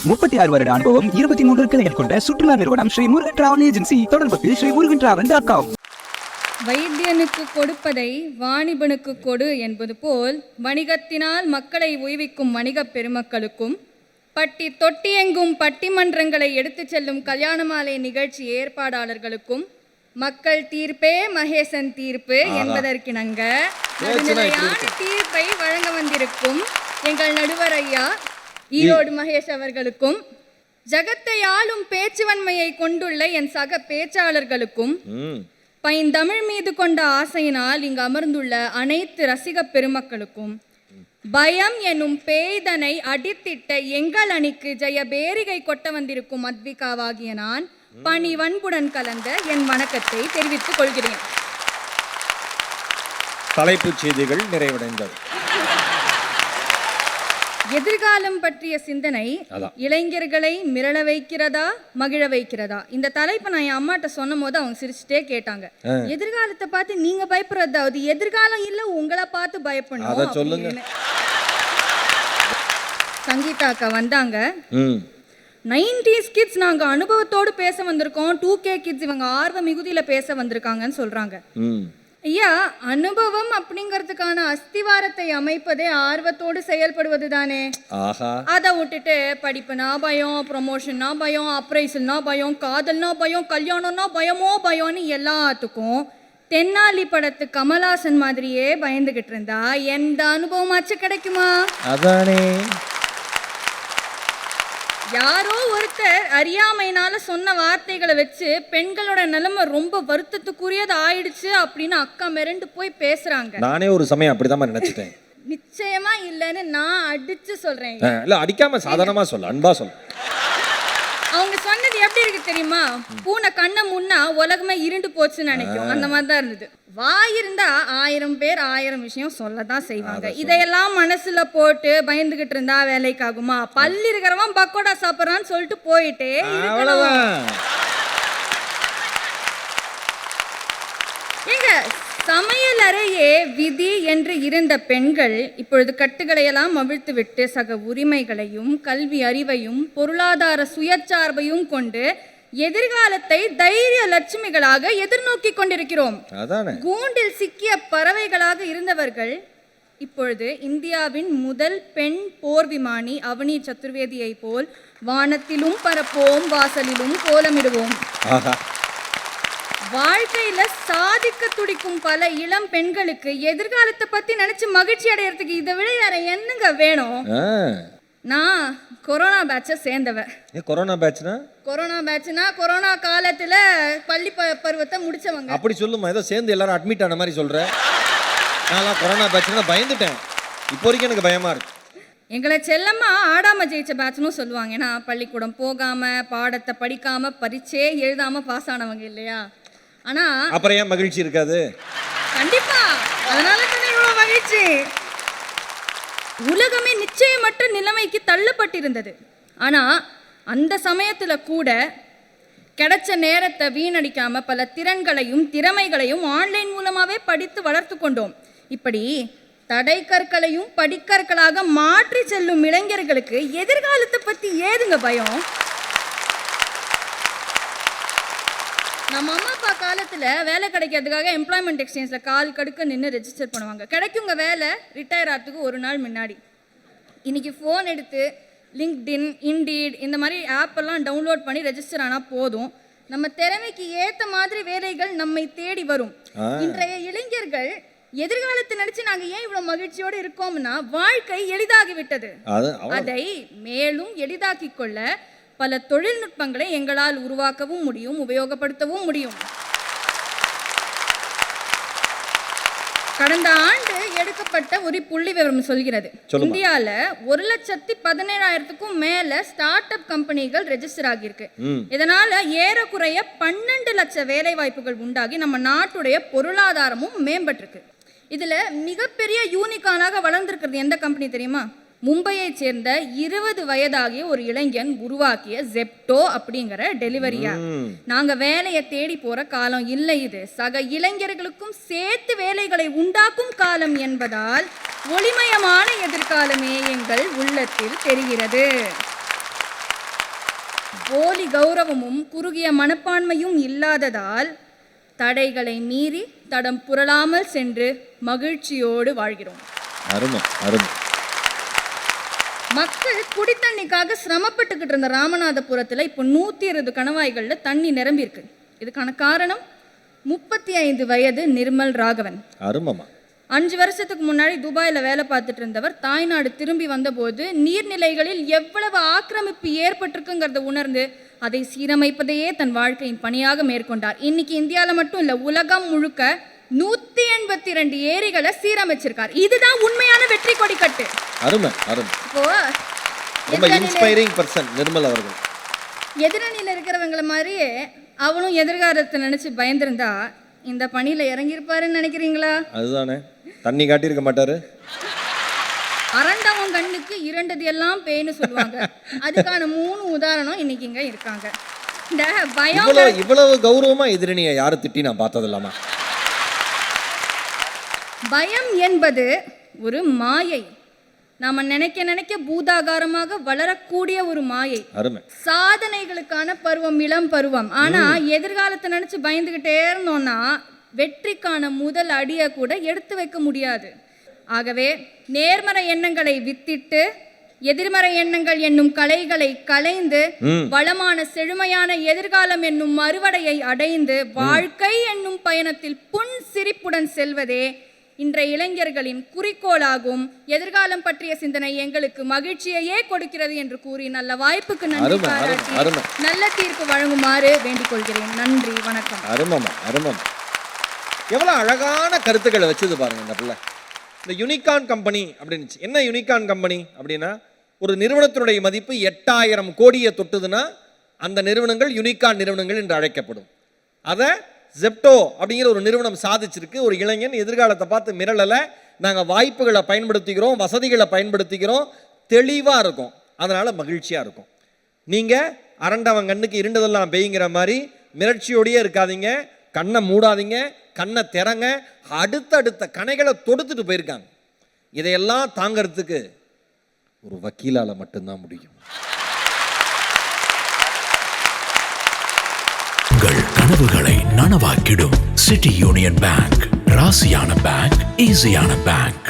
முப்பத்தி ஆறு வருட அனுபவம் இருபத்தி மூன்று கிளைகள் கொண்ட சுற்றுலா நிறுவனம் ஸ்ரீ முருகன் டிராவல் ஏஜென்சி தொடர்புக்கு Sri Murugan travel dot com வைத்தியனுக்கு கொடுப்பதை வாணிபனுக்கு கொடு என்பது போல் வணிகத்தினால் மக்களை உய்விக்கும் வணிகப் பெருமக்களுக்கும் பட்டி தொட்டியெங்கும் பட்டிமன்றங்களை எடுத்துச் செல்லும் கல்யாண மாலை நிகழ்ச்சி ஏற்பாடாளர்களுக்கும் மக்கள் தீர்ப்பே மகேசன் தீர்ப்பு என்பதற்கிணங்க நடுநிலையான தீர்ப்பை வழங்க வந்திருக்கும் எங்கள் நடுவர் ஐயா ஈரோடு மகேஷ் அவர்களுக்கும் ஜகத்தை ஆளும் பேச்சுவன்மையை கொண்டுள்ள என் சக பேச்சாளர்களுக்கும் பைந்தமிழ் மீது கொண்ட ஆசையினால் இங்கு அமர்ந்துள்ள அனைத்து ரசிகப் பெருமக்களுக்கும் பயம் எனும் பேய்தனை அடித்திட்ட எங்கள் அணிக்கு ஜெய பேரிகை கொட்ட வந்திருக்கும் அத்விகாவாகிய நான் பணி வன்புடன் கலந்த என் வணக்கத்தை தெரிவித்துக் கொள்கிறேன். தலைப்புச் செய்திகள் நிறைவடைந்தது. எதிர்காலம் பற்றிய சிந்தனை. இளைஞர்களை மிரள வைக்கிறதா மகிழ வைக்கிறதா? இந்த தலைப்பை நான் என் அம்மாட்ட சொன்னும் போது அவங்க சிரிச்சுட்டே கேட்டாங்க. எதிர்காலத்தை பார்த்து நீங்க பயப்படுறதாவது எதிர்காலம் இல்ல உங்களை பார்த்து பயப்படணும் சொல்லுங்க. சங்கீதா அக்கா வந்தாங்க. நைன்டிஸ் கிட்ஸ் நாங்க அனுபவத்தோடு பேச வந்திருக்கோம். டூ கே கிட்ஸ் இவங்க ஆர்வ மிகுதியில பேச வந்திருக்காங்கன்னு சொல்றாங்க. ஐயா அனுபவம் அப்படிங்கிறதுக்கான அஸ்திவாரத்தை அமைப்பதே ஆர்வத்தோடு செயல்படுவது தானே அதை விட்டுட்டு படிப்புனா பயம் ப்ரொமோஷன்னா பயம் அப்ரைசல்னா பயம் காதல்னா பயம் கல்யாணம்னா பயமோ பயம்னு எல்லாத்துக்கும் தென்னாலி படத்து கமலாசன் மாதிரியே பயந்துகிட்டு இருந்தா எந்த அனுபவமாச்சும் கிடைக்குமா? அதானே. யாரோ ஒருத்தர் அறியாமையினால சொன்ன வார்த்தைகளை வச்சு பெண்களோட நிலைமை ரொம்ப வருத்தத்துக்குரியது ஆயிடுச்சு அப்படின்னு அக்கா மிரண்டு போய் பேசுறாங்க. நானே ஒரு சமயம் அப்படிதான் நினைச்சிட்டேன். நிச்சயமா இல்லைன்னு நான் அடிச்சு சொல்றேன். இல்ல அடிக்காம சாதாரணமா சொல்லு அன்பா சொல்லு. அவங்க எப்படி இருக்கு தெரியுமா? பூனை கண்ணை முன்னா உலகமே இருண்டு போச்சுன்னு நினைக்கும். அந்த மாதிரி தான் இருந்தது. வாய் இருந்தா ஆயிரம் பேர் ஆயிரம் விஷயம் சொல்ல தான் செய்வாங்க இதையெல்லாம் மனசுல போட்டு பயந்துகிட்டு இருந்தா வேலைக்கு ஆகுமா பல்லு இருக்கிறவன் பக்கோடா சாப்பிட்றான்னு சொல்லிட்டு போயிட்டே இருக்கணும். அவ்வளவுதான் ஏங்க சமையல் அறையே விதி என்று இருந்த பெண்கள் இப்பொழுது கட்டுகளையெல்லாம் அவிழ்த்து விட்டு சக உரிமைகளையும் கல்வி அறிவையும் பொருளாதார சுயச்சார்பையும் கொண்டு எதிர்காலத்தை தைரிய லட்சுமிகளாக எதிர்நோக்கி கொண்டிருக்கிறோம். கூண்டில் சிக்கிய பறவைகளாக இருந்தவர்கள் இப்பொழுது இந்தியாவின் முதல் பெண் போர் விமானி அவனி சதுர்வேதியை போல் வானத்திலும் பறப்போம் வாசலிலும் கோலமிடுவோம். வாழ்க்கையில சாதிக்க துடிக்கும் பல இளம் பெண்களுக்கு எதிர்காலத்தை பத்தி நினைச்சு மகிழ்ச்சி அடையறதுக்கு இதை விட வேற என்னங்க வேணும்? நான் கொரோனா பேட்சை சேர்ந்தவ. கொரோனா பேட்ச்னா கொரோனா பேட்ச்னா கொரோனா காலத்துல பள்ளி பருவத்தை முடிச்சவங்க. அப்படி சொல்லுமா ஏதோ சேர்ந்து எல்லாரும் அட்மிட் ஆன மாதிரி சொல்ற. நான்லாம் கொரோனா பேட்ச்னா பயந்துட்டேன். இப்போ வரைக்கும் எனக்கு பயமா இருக்கு. எங்களை செல்லம்மா ஆடாம ஜெயிச்ச பேட்ச்னு சொல்லுவாங்க. ஏன்னா பள்ளிக்கூடம் போகாம பாடத்தை படிக்காம பரீட்சையே எழுதாம பாஸ் ஆனவங்க இல்லையா? ஆனா அப்புறம் ஏன் மகிழ்ச்சி இருக்காது? கண்டிப்பா. அதனால தானே இவ்வளவு மகிழ்ச்சி. உலகமே நிச்சயமற்ற நிலைமைக்கு தள்ளப்பட்டிருந்தது. ஆனா அந்த சமயத்துல கூட கிடைச்ச நேரத்தை வீணடிக்காம பல திறன்களையும் திறமைகளையும் ஆன்லைன் மூலமாவே படித்து வளர்த்து கொண்டோம். இப்படி தடை கற்களையும் படிக்கற்களாக மாற்றி செல்லும் இளைஞர்களுக்கு எதிர்காலத்தை பத்தி ஏதுங்க பயம்? நம்ம அம்மா காலத்துல வேலை கிடைக்கிறதுக்காக எம்ப்ளாய்மெண்ட் எக்ஸ்சேஞ்சில் கால் கடுக்க நின்று ரெஜிஸ்டர் பண்ணுவாங்க. கிடைக்குங்க வேலை ரிட்டையர் ஆகிறதுக்கு ஒரு நாள் முன்னாடி. இன்னைக்கு ஃபோன் எடுத்து லிங்க்டின் இண்டீட் இந்த மாதிரி ஆப் எல்லாம் டவுன்லோட் பண்ணி ரெஜிஸ்டர் ஆனால் போதும். நம்ம திறமைக்கு ஏத்த மாதிரி வேலைகள் நம்மை தேடி வரும். இன்றைய இளைஞர்கள் எதிர்காலத்தை நினைச்சு நாங்க ஏன் இவ்வளவு மகிழ்ச்சியோடு இருக்கோம்னா வாழ்க்கை எளிதாகி விட்டது. அது மேலும் எளிதாக்கிக் கொள்ள பல தொழில்நுட்பங்களை எங்களால் உருவாக்கவும் முடியும் உபயோகப்படுத்தவும் முடியும். கடந்த ஆண்டு எடுக்கப்பட்ட ஒரு புள்ளி விவரம் சொல்கிறது. இந்தியால ஒரு லட்சத்தி பதினேழாயிரத்துக்கும் மேல ஸ்டார்ட் அப் கம்பெனிகள் ரெஜிஸ்டர் ஆகியிருக்கு இதனால ஏறக்குறைய பன்னெண்டு லட்சம் வேலை வாய்ப்புகள் உண்டாகி நம்ம நாட்டுடைய பொருளாதாரமும் மேம்பட்டிருக்கு. இதுல மிகப்பெரிய யூனிகானாக வளர்ந்திருக்கிறது எந்த கம்பெனி தெரியுமா? மும்பையைச் சேர்ந்த இருபது வயதாகிய ஒரு இளைஞன் உருவாக்கிய ஜெப்டோ அப்படிங்கிற டெலிவரியா நாங்க வேலையை தேடி போற காலம் இல்லை இது. சக இளைஞர்களுக்கும் சேர்த்து வேலைகளை உண்டாக்கும் காலம் என்பதால் ஒளிமயமான எதிர்காலமே எங்கள் உள்ளத்தில் தெரிகிறது. போலி கௌரவமும் குறுகிய மனப்பான்மையும் இல்லாததால் தடைகளை மீறி தடம் புரளாமல் சென்று மகிழ்ச்சியோடு வாழ்கிறோம். அருமை அருமை. மக்கள் குடித்தண்ணிக்காக சிரமப்பட்டுக்கிட்டு இருந்த ராமநாதபுரத்தில் இப்போ நூற்றி இருபது கணவாய்களில் தண்ணி நிரம்பியிருக்கு இதுக்கான காரணம் முப்பத்தி ஐந்து வயது நிர்மல் ராகவன். அருமம்மா. அஞ்சு வருஷத்துக்கு முன்னாடி துபாயில் வேலை பார்த்துட்டு இருந்தவர் தாய்நாடு திரும்பி வந்தபோது நீர்நிலைகளில் எவ்வளவு ஆக்கிரமிப்பு ஏற்பட்டிருக்குங்கிறத உணர்ந்து அதை சீரமைப்பதையே தன் வாழ்க்கையின் பணியாக மேற்கொண்டார். இன்னைக்கு இந்தியாவில் மட்டும் இல்லை உலகம் முழுக்க நூற்றி எண்பத்தி ரெண்டு ஏரிகளை சீரமைச்சிருக்கார். இதுதான் உண்மையான வெற்றி கொடிக்கட்டு அருமை அருமை. இப்போ ரொம்ப இன்ஸ்பைரிங் பர்சன் நிர்மல் அவர்கள். எதிரணியில் இருக்கிறவங்கள மாதிரியே அவனும் எதிர்காலத்தை நினைச்சு பயந்திருந்தா இந்த பணியில இறங்கியிருப்பாருன்னு நினைக்கிறீங்களா? அதுதானே. தண்ணி காட்டியிருக்க மாட்டாரு. அரண்டவன் கண்ணுக்கு இரண்டது எல்லாம் பேய்னு சொல்லுவாங்க. அதுக்கான மூணு உதாரணம் இன்னைக்கு இங்க இருக்காங்க. இந்த பயம் இவ்வளவு இவ்வளவு கௌரவமா எதிரணியை யாரு திட்டி நான் பார்த்தது இல்லாமா? பயம் என்பது ஒரு மாயை. நாம நினைக்க நினைக்க பூதாகாரமாக வளரக்கூடிய ஒரு மாயை. சாதனைகளுக்கான பருவம் இளம் பருவம். ஆனா எதிர்காலத்தை நினைச்சு பயந்துகிட்டே இருந்தோம்னா வெற்றிக்கான முதல் அடியை கூட எடுத்து வைக்க முடியாது. ஆகவே நேர்மறை எண்ணங்களை வித்திட்டு எதிர்மறை எண்ணங்கள் என்னும் கலைகளை களைந்து ம். வளமான செழுமையான எதிர்காலம் என்னும் அறுவடையை அடைந்து வாழ்க்கை என்னும் பயணத்தில் புன் சிரிப்புடன் செல்வதே இன்றைய இளைஞர்களின் குறிக்கோளாகும் எதிர்காலம் பற்றிய சிந்தனை எங்களுக்கு மகிழ்ச்சியையே கொடுக்கிறது என்று கூறி நல்ல வாய்ப்புக்கு நன்றி பாராட்டி. நல்ல தீர்ப்பு வழங்குமாறு வேண்டிக் கொள்கிறேன் நன்றி வணக்கம். அருமம்மா அருமம் எவ்வளவு அழகான கருத்துக்களை வச்சது பாருங்க இந்த பிள்ளை. இந்த யூனிகான் கம்பெனி அப்படின்னு என்ன யூனிகான் கம்பெனி அப்படின்னா ஒரு நிறுவனத்தினுடைய மதிப்பு எட்டாயிரம் கோடியை தொட்டுதுன்னா அந்த நிறுவனங்கள் யூனிகான் நிறுவனங்கள் என்று அழைக்கப்படும். அதை ஜெப்டோ அப்படிங்கிற ஒரு நிறுவனம் சாதிச்சிருக்கு. ஒரு இளைஞன் எதிர்காலத்தை பார்த்து மிரளலை. நாங்கள் வாய்ப்புகளை பயன்படுத்திக்கிறோம் வசதிகளை பயன்படுத்திக்கிறோம். தெளிவாக இருக்கும். அதனால் மகிழ்ச்சியாக இருக்கும். நீங்கள் அரண்டவன் கண்ணுக்கு இருண்டதெல்லாம் பெய்யுங்கிற மாதிரி மிரட்சியோடையே இருக்காதீங்க. கண்ணை மூடாதீங்க கண்ணை திறங்க. அடுத்தடுத்த கணைகளை தொடுத்துட்டு போயிருக்காங்க. இதையெல்லாம் தாங்கிறதுக்கு ஒரு வக்கீலால் மட்டும்தான் முடியும். உங்கள் கனவுகளை நனவாக்கிடும். சிட்டி யூனியன் பேங்க் ராசியான பேங்க் ஈஸியான பேங்க்